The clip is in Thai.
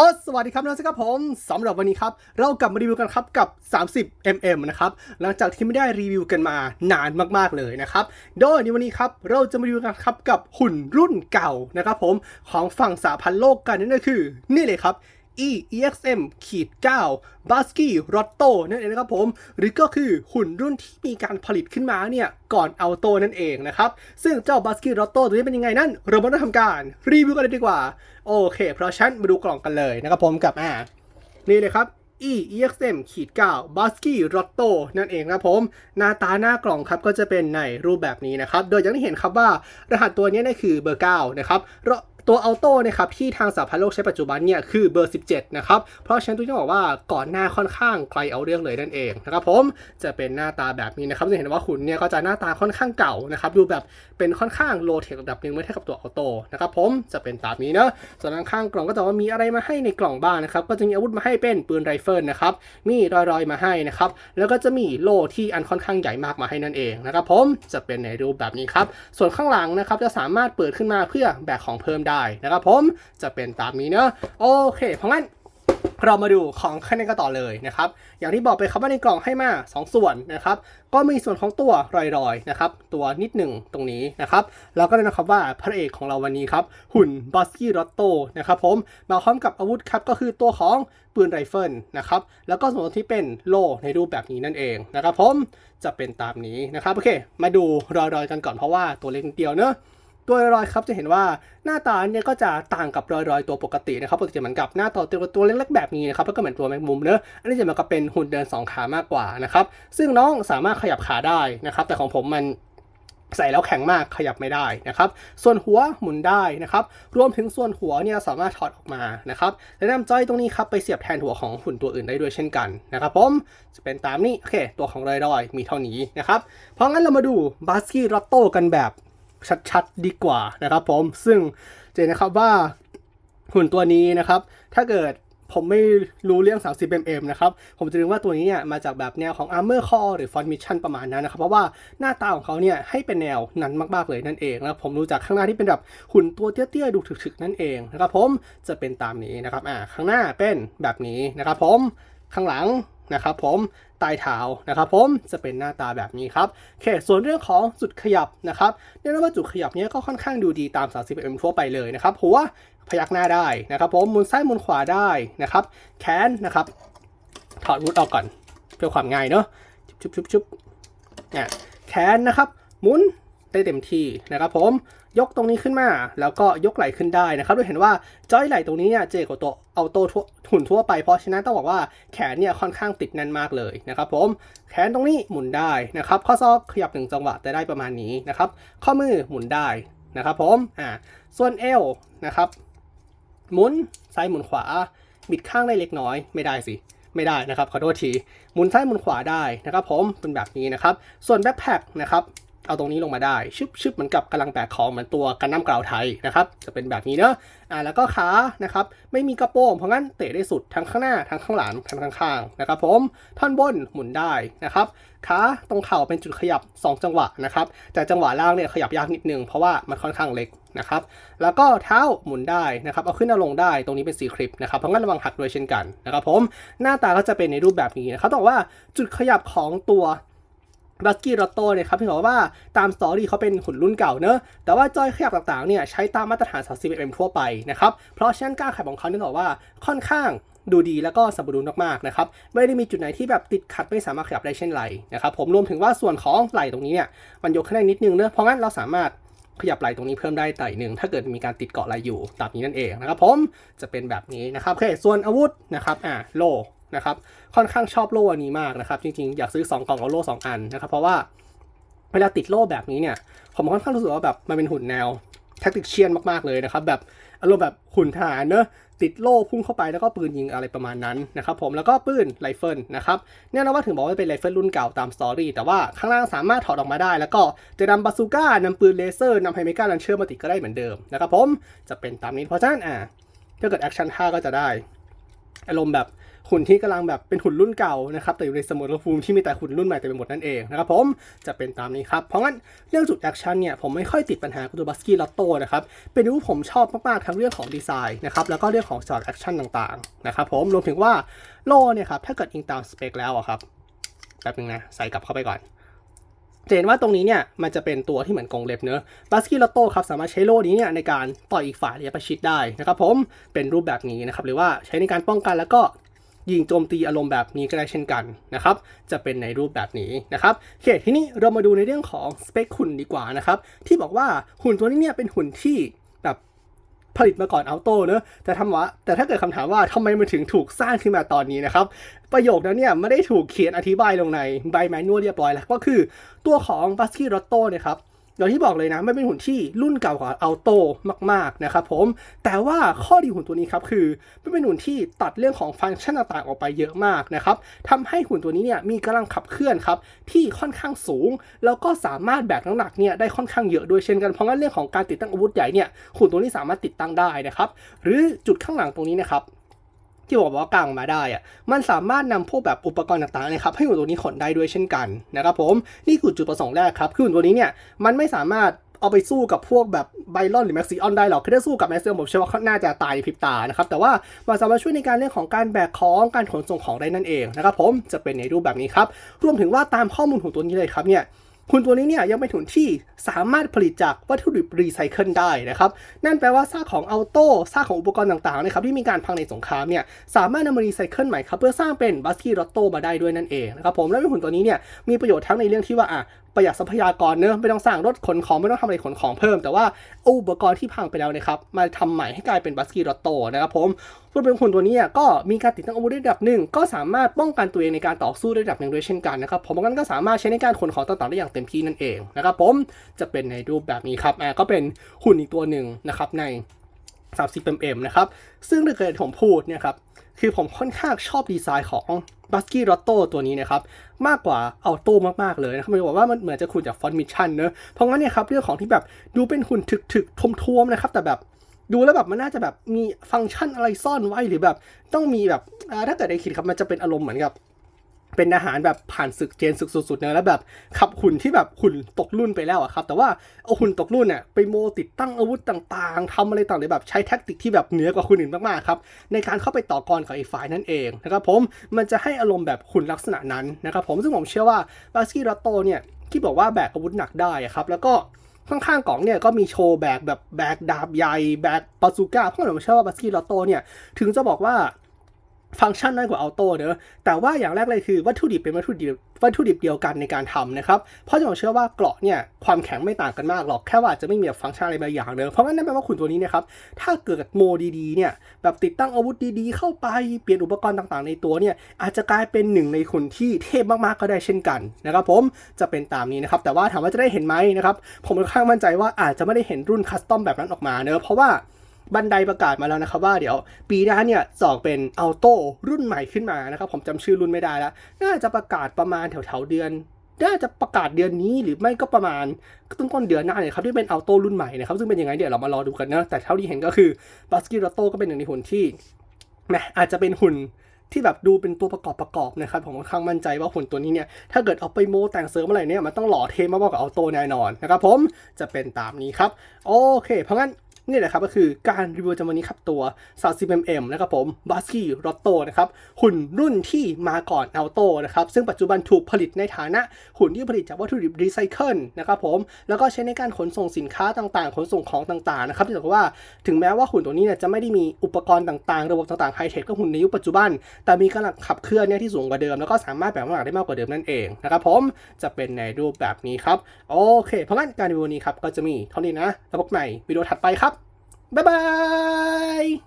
ออสวัสดีครับน้องสิครับผมสำหรับวันนี้ครับ เรากลับมารีวิวกันครับกับ 30 mm นะครับ หลังจากที่ไม่ได้รีวิวกันมานานมากๆเลยนะครับ โดยในวันนี้ครับเราจะมารีวิวกันครับกับหุ่นรุ่นเก่านะครับผมของฝั่งสาพันธ์โลกกันนั่นก็คือ นี่เลยครับ E EXM ขีด9 b a s k i r o t t o นั่นเองนะครับผม หรือก็คือหุ่นรุ่นที่มีการผลิตขึ้นมาเนี่ยก่อนเอาโตนั่นเองนะครับ ซึ่งเจ้า b a s k i r o t t o ตัวนี้เป็นยังไงนั้นเรามาทำการรีวิวกันเลยดีกว่า โอเค เพราะฉันมาดูกล่องกันเลยนะครับผมกับอ่านี่เลยครับ E EXM ขีด9 b a s k i r o t t o นั่นเองนะผม หน้าตาหน้ากล่องครับก็จะเป็นในรูปแบบนี้นะครับ โดยอย่างที่เห็นครับว่ารหัสตัวนี้นี่ยคือเบอร์ 9 นะครับเรา ตัวอัลโต้นะครับที่ทางสหพันธ์โลกใช้ปัจจุบันเนี่ยคือเบอร์ 17 นะครับ เพราะฉะนั้นตัวนี้ต้องบอกว่าก่อนหน้าค่อนข้างไกลเอาเรื่องเลยนั่นเองนะครับผมจะเป็นหน้าตาแบบนี้นะครับจะเห็นว่าหุ่นเนี่ยก็จะหน้าตาค่อนข้างเก่านะครับดูแบบเป็นค่อนข้างโลเทคระดับหนึ่งเมื่อเทียบกับตัวอัลโต้นะครับผมจะเป็นตามนี้เนอะส่วนข้างกล่องก็จะว่ามีอะไรมาให้ในกล่องบ้างนะครับก็จะมีอาวุธมาให้เป็นปืนไรเฟิลนะครับมีรอยๆมาให้นะครับแล้วก็จะมีโล่ที่อันค่อนข้างใหญ่มากมาให้นั่นเองนะครับผมจะเป็นในรูปแบบนี้ครับส่วนข้างหลังนะครับจะสามารถเปิดขึ้นมาเพื่อแบกของเพิ่มได้นะครับผมจะเป็นตามนี้เนอะโอเค เพราะงั้นเรามาดูของข้างในกันต่อเลยนะครับ อย่างที่บอกไปครับว่าในกล่องให้มา 2 ส่วนนะครับ ก็มีส่วนของตัวรอยๆนะครับ ตัวนิดหนึ่งตรงนี้นะครับ แล้วก็เลยนะครับว่าพระเอกของเราวันนี้ครับ หุ่นบัสกี้รอตโตนะครับผม มาพร้อมกับอาวุธครับก็คือตัวของปืนไรเฟิลนะครับ แล้วก็ส่วนที่เป็นโล่ในรูปแบบนี้นั่นเองนะครับผม จะเป็นตามนี้นะครับ โอเค มาดูรอยๆกันก่อนเพราะว่าตัวเล็กเดียวเนอะ ตัวรอยครับจะเห็นว่าหน้าตาเนี่ยก็จะต่างกับรอยๆตัวปกตินะครับปกติจะเหมือนกับหน้าตาตัวตัวเล็กๆแบบนี้นะครับแล้วก็เหมือนตัวแมงมุมเนอะอันนี้จะเหมือนกับเป็นหุ่นเดินสองขามากกว่านะครับซึ่งน้องสามารถขยับขาได้นะครับ แต่ของผมมันใส่แล้วแข็งมากขยับไม่ได้นะครับ ส่วนหัวหมุนได้นะครับ รวมถึงส่วนหัวเนี่ยสามารถถอดออกมานะครับ และนำจอยตรงนี้ครับไปเสียบแทนหัวของหุ่นตัวอื่นได้ด้วยเช่นกันนะครับผม จะเป็นตามนี้โอเค ตัวของรอยๆ มีเท่านี้นะครับ เพราะงั้นเรามาดูบาสกี้รอตโต้กันแบบ ชัดๆดีกว่านะครับผมซึ่งเจนนะครับว่าหุ่นตัวนี้นะครับ ถ้าเกิดผมไม่รู้เรื่อง 30 mm นะครับ ผมจะนึกว่าตัวนี้เนี่ยมาจากแบบแนวของ Armor Core หรือ Front Mission ประมาณนั้นนะครับ เพราะว่าหน้าตาของเขาเนี่ยให้เป็นแนวนั้นมากๆเลยนั่นเองแล้วผมรู้จากข้างหน้าที่เป็นแบบหุ่นตัวเตี้ยๆ ดูถึกๆ นั่นเองนะครับผมจะเป็นตามนี้นะครับ อ่า ข้างหน้าเป็นแบบนี้นะครับผม ข้างหลัง นะครับผมใต้เท้านะครับผมจะเป็นหน้าตาแบบนี้ครับโอเคส่วนเรื่องของจุดขยับนะครับเรียกได้ว่าจุดขยับนี้ก็ค่อนข้างดูดีตาม30 mm ทั่วไปเลยนะครับหัวพยักหน้าได้นะครับผมมุนซ้ายมุนขวาได้นะครับแขนนะครับถอดวุธออกก่อนเพื่อความง่ายเนาะชุบชุบชุบอะแขนนะครับหมุน ได้เต็มที่นะครับผมยกตรงนี้ขึ้นมา แล้วก็ยกไหล่ขึ้นได้นะครับด้วยเห็นว่าจอยไหล่ตรงนี้เนี่ยเจกว่าตัวเอาโตทั่วหุ่นทั่วไปเพราะฉะนั้นต้องบอกว่าแขนเนี่ยค่อนข้างติดแน่นมากเลยนะครับผมแขนตรงนี้หมุนได้นะครับข้อศอกขยับหนึ่งจังหวะแต่ได้ประมาณนี้นะครับข้อมือหมุนได้นะครับผมอ่าส่วนเอวนะครับหมุนซ้ายหมุนขวา บิดข้างได้เล็กน้อยไม่ได้สิไม่ได้นะครับขอโทษทีหมุนซ้ายหมุนขวาได้นะครับผมเป็นแบบนี้นะครับส่วนแบ็คแพคนะครับ เอาตรงนี้ลงมาได้ ชึบชึบเหมือนกับกำลังแบกของเหมือนตัวกันน้ำกราวไทยนะครับ จะเป็นแบบนี้เนอะอ่าแล้วก็ขานะครับ ไม่มีกระโปรงเพราะงั้นเตะได้สุดทั้งข้างหน้าทั้งข้างหลังทั้งข้างๆนะครับผมท่อนบนหมุนได้นะครับขาตรงเข่าเป็นจุดขยับ 2 จังหวะนะครับแต่จังหวะล่างเนี่ยขยับยากนิดนึงเพราะว่ามันค่อนข้างเล็กนะครับแล้วก็เท้าหมุนได้นะครับเอาขึ้นเอาลงได้ตรงนี้เป็นสีคลิปนะครับเพราะงั้นระวังหักด้วยเช่นกันนะครับผมหน้าตาก็จะเป็นในรูปแบบนี้นะครับต้องบอกว่าจุดขยับของตัว บัสกี้รอตโต้เนี่ยครับที่บอกว่าตามสตอรี่เขาเป็นหุ่นรุ่นเก่าเนอะแต่ว่าจอยขยับต่างๆเนี่ยใช้ตามมาตรฐาน30 mm ทั่วไปนะครับ เพราะฉะนั้นการขยับของเขาเนี่ยบอกว่าค่อนข้างดูดีแล้วก็สมบูรณ์มากๆนะครับ ไม่ได้มีจุดไหนที่แบบติดขัดไม่สามารถขยับได้เช่นไหลนะครับผมรวมถึงว่าส่วนของไหล่ตรงนี้เนี่ยมันยกขึ้นได้นิดนึงเนอะเพราะงั้นเราสามารถขยับไหล่ตรงนี้เพิ่มได้ไต่หนึ่งถ้าเกิดมีการติดเกาะไหล่อยู่ตามนี้นั่นเองนะครับผมจะเป็นแบบนี้นะครับโอเคส่วนอาวุธนะครับอ่าโล นะครับค่อนข้างชอบโล่อันนี้มากนะครับ จริงๆ อยากซื้อ 2 กล่องเอาโล่2อันนะครับ เพราะว่าเวลาติดโล่แบบนี้เนี่ย ผมค่อนข้างรู้สึกว่าแบบมันเป็นหุ่นแนวแท็กติกเชียนมากๆเลยนะครับ แบบอารมณ์แบบหุ่นทหารเนอะติดโล่พุ่งเข้าไปแล้วก็ปืนยิงอะไรประมาณนั้นนะครับผมแล้วก็ปืนไรเฟิลนะครับเนี่ยนะว่าถึงบอกว่าเป็นไรเฟิลรุ่นเก่าตามสตอรี่แต่ว่าข้างล่างสามารถถอดออกมาได้ แล้วก็จะนำบาซูก้านำปืนเลเซอร์นำไฮเมกาลันเชอร์มาติดก็ได้เหมือนเดิมนะครับผมจะเป็นตามนี้เพราะฉะนั้นอะถ้าเกิดแอคชั่นท่าก็จะได้ อารมณ์แบบ หุ่นที่กำลังแบบเป็นหุ่นรุ่นเก่านะครับแต่อยู่ในสมรภูมิที่มีแต่หุ่นรุ่นใหม่เต็มไปหมดนั่นเองนะครับผมจะเป็นตามนี้ครับเพราะงั้นเรื่องจุดแอคชั่นเนี่ยผมไม่ค่อยติดปัญหากับตัวบัสกี้ลอตโต้นะครับเป็นรูปผมชอบมากๆทั้งเรื่องของดีไซน์นะครับแล้วก็เรื่องของช็อตแอคชั่นต่างๆนะครับผมรวมถึงว่าโล่เนี่ยครับถ้าเกิดอิงตามสเปคแล้วอะครับแป๊บนึงนะใส่กลับเข้าไปก่อนจะเห็นว่าตรงนี้เนี่ยมันจะเป็นตัวที่เหมือนกรงเล็บเนอะบัสกี้ลอตโต้ครับสามารถใช้โล่นี้เนี่ยในการต่อยอีกฝ่ายระยะประชิดได้นะครับผมเป็นรูปแบบนี้นะครับหรือว่าใช้ในการป้องกันแล้วก็ ยิงโจมตีอารมณ์แบบนี้ก็ได้เช่นกันนะครับ จะเป็นในรูปแบบนี้นะครับโอเคทีนี้เรามาดูในเรื่องของสเปคหุ่นดีกว่านะครับ ที่บอกว่าหุ่นตัวนี้เนี่ยเป็นหุ่นที่แบบผลิตมาก่อนอัลโต้เนอะแต่ทำว่าแต่ถ้าเกิดคำถามว่าทำไมมันถึงถูกสร้างขึ้นมาตอนนี้นะครับ ประโยคนั้นเนี่ยไม่ได้ถูกเขียนอธิบายลงในใบแมนนวลเรียบร้อยแล้ว ก็คือตัวของบัสกี้รอตโต้เนี่ยครับ อย่างที่บอกเลยนะไม่เป็นหุ่นที่รุ่นเก่ากว่าอัลโตมากๆนะครับผมแต่ว่าข้อดีหุ่นตัวนี้ครับคือไม่เป็นหุ่นที่ตัดเรื่องของฟังก์ชันต่างๆออกไปเยอะมากนะครับทำให้หุ่นตัวนี้เนี่ยมีกำลังขับเคลื่อนครับที่ค่อนข้างสูง แล้วก็สามารถแบกน้ำหนักเนี่ยได้ค่อนข้างเยอะด้วยเช่นกันเพราะงั้นเรื่องของการติดตั้งอาวุธใหญ่เนี่ยหุ่นตัวนี้สามารถติดตั้งได้นะครับหรือจุดข้างหลังตรงนี้นะครับ ที่บอกว่ากางมาได้อะมันสามารถนำพวกแบบอุปกรณ์ต่างๆนะครับให้หุ่นตัวนี้ขนได้ด้วยเช่นกันนะครับผมนี่คือจุดประสงค์แรกครับคือหุ่นตัวนี้เนี่ยมันไม่สามารถเอาไปสู้กับพวกแบบไบรอนหรือแม็กซิออนได้หรอกคือถ้าสู้กับแม็กซิออนผมเชื่อว่าเขาน่าจะตายพริบตานะครับ แต่ว่ามันสามารถช่วยในการเรื่องของการแบกของ การขนส่งของได้นั่นเองนะครับผม จะเป็นในรูปแบบนี้ครับ รวมถึงว่าตามข้อมูลของตัวนี้เลยครับเนี่ย หุ่นตัวนี้เนี่ยยังเป็นหุ่นที่สามารถผลิตจากวัตถุดิบรีไซเคิลได้นะครับนั่นแปลว่าซากของอัลโต้ซากของอุปกรณ์ต่างๆนะครับที่มีการพังในสงครามเนี่ยสามารถนำมารีไซเคิลใหม่ครับเพื่อสร้างเป็นบัสกี้รอตโต้มาได้ด้วยนั่นเองนะครับผมและหุ่นตัวนี้เนี่ยมีประโยชน์ทั้งในเรื่องที่ว่าอะ ประหยัดทรัพยากรเนอะไม่ต้องสร้างรถขนของไม่ต้องทำอะไรขนของเพิ่ม แต่ว่าเอาอุปกรณ์ที่พังไปแล้วนะครับมาทำใหม่ให้กลายเป็นบัสกี้รอตโตนะครับผมส่วนเป็นหุ่นตัวนี้ก็มีการติดตั้งอาวุธได้ระดับหนึ่งก็สามารถป้องกันตัวเองในการต่อสู้ได้ระดับหนึ่งด้วยเช่นกันนะครับผมงั้นก็สามารถใช้ในการขนของต่างๆได้อย่างเต็มที่นั่นเองนะครับผมจะเป็นในรูปแบบนี้ครับก็เป็นหุ่นอีกตัวหนึ่งนะครับใน 30 mm นะครับ ซึ่งถ้าเกิดผมพูดเนี่ยครับ คือผมค่อนข้างชอบดีไซน์ของบัสกี้รอตโต้ตัวนี้นะครับ มากกว่าเอัลโต้มาก ๆ เลยนะครับมันบอกว่ามันเหมือนจะขุนจากฟอนต์มิชชั่นเนอะเพราะงั้นเนี่ยครับ เรื่องของที่แบบดูเป็นหุ่นถึกๆทวมๆนะครับ แต่แบบดูแล้วแบบมันน่าจะแบบมีฟังก์ชันอะไรซ่อนไว้หรือแบบต้องมีแบบถ้าเกิดได้คิดครับมันจะเป็นอารมณ์เหมือนกับ เป็นทหารแบบผ่านศึกเจนศึกสุดๆเนอะแล้วแบบขับหุ่นที่แบบหุ่นตกรุ่นไปแล้วอะครับ แต่ว่าเอาหุ่นตกรุ่นเนี่ยไปโมติดตั้งอาวุธต่างๆทำอะไรต่างๆแบบใช้แท็กติกที่แบบเหนือกว่าคนอื่นมากๆครับในการเข้าไปต่อกรกับไอ้ฝ่ายนั่นเองนะครับผมมันจะให้อารมณ์แบบหุ่นลักษณะนั้นนะครับผมซึ่งผมเชื่อว่าบาสกี้รอตโตเนี่ยที่บอกว่าแบกอาวุธหนักได้ครับแล้วก็ข้างๆกล่องเนี่ยก็มีโชว์แบกแบบแบกดาบใหญ่แบกปาซูก้าเพราะผมเชื่อว่าบาสกี้รอตโตเนี่ยถึงจะบอกว่า ฟังก์ชันน้อยกว่าอัลโต้เนอะแต่ว่าอย่างแรกเลยคือวัตถุดิบเป็นวัตถุดิบวัตถุดิบเดียวกันในการทำนะครับ เพราะผมเชื่อว่าเกราะเนี่ยความแข็งไม่ต่างกันมากหรอก แค่ว่าจะไม่มีแบบฟังก์ชันอะไรบางอย่างเนอะเพราะงั้นนั่นแปลว่าขุนตัวนี้นะครับ ถ้าเกิดโมดีๆเนี่ยแบบติดตั้งอาวุธดีๆ เข้าไปเปลี่ยนอุปกรณ์ต่างๆ ในตัวเนี่ยอาจจะกลายเป็นหนึ่งในขุนที่เทพมากๆก็ได้เช่นกันนะครับผมจะเป็นตามนี้นะครับ แต่ว่าถามว่าจะได้เห็นไหมนะครับ ผมค่อนข้างมั่นใจว่าอาจจะไม่ได้เห็นรุ่นคัสตอมแบบนั้นออกมาเนอะเพราะว่า บันไดประกาศมาแล้วนะครับว่าเดี๋ยวปีหน้าเนี่ยจะออกเป็นอัลโต้รุ่นใหม่ขึ้นมานะครับผมจำชื่อรุ่นไม่ได้แล้ว น่าจะประกาศประมาณแถวๆเดือนน่าจะประกาศเดือนนี้หรือไม่ก็ประมาณต้นต้นเดือนหน้าเนี่ยครับที่เป็นอัลโต้รุ่นใหม่นะครับซึ่งเป็นยังไงเดี๋ยวเรามารอดูกันนะแต่เท่าที่เห็นก็คือบัสกี้รโต้ก็เป็นหนึ่งในหุ่นที่แมอาจจะเป็นหุ่นที่แบบดูเป็นตัวประกอบประกอบนะครับผมค่อนข้างมั่นใจว่าหุ่นตัวนี้เนี่ยถ้าเกิดเอาไปโมแต่งเสริมอะไรเนี่ยมันต้องหล่อเทมากกว่าอัลโต้แน่นอนนะครับผมจะเป็นตามนี้ครับโอเค เพราะงั้น นี่แหละครับก็คือการรีวิวจำวันนี้ครับตัว 30mm นะครับผมบ a s กี้รอตโตนะครับหุ่นรุ่นที่มาก่อนอัลโตนะครับซึ่งปัจจุบันถูกผลิตในฐานะหุ่นที่ผลิตจากวัตถุดิบรีไซเคิลนะครับผมแล้วก็ใช้ในการขนส่งสินค้าต่างๆ ขนส่งของต่างๆนะครับที่บอกว่าถึงแม้ว่าหุ่นตัวนี้เนี่ยจะไม่ได้มีอุปกรณ์ต่างๆ ระบบต่างๆไฮเทคก็หุ่นในยุคปัจจุบัน แต่มีกำลังขับเคลื่อนเนี่ยที่สูงกว่าเดิม แล้วก็สามารถแบกน้ำหนักได้มากกว่าเดิมนั่นเองนะครับผมจะเป็นในรูปแบบนี้ครับโอเค เพราะงั้นการรีวิวนี้ครับก็จะมีเท่านี้นะแล้วพบใหม่วิดีโอถัดไปครับ Bye-bye!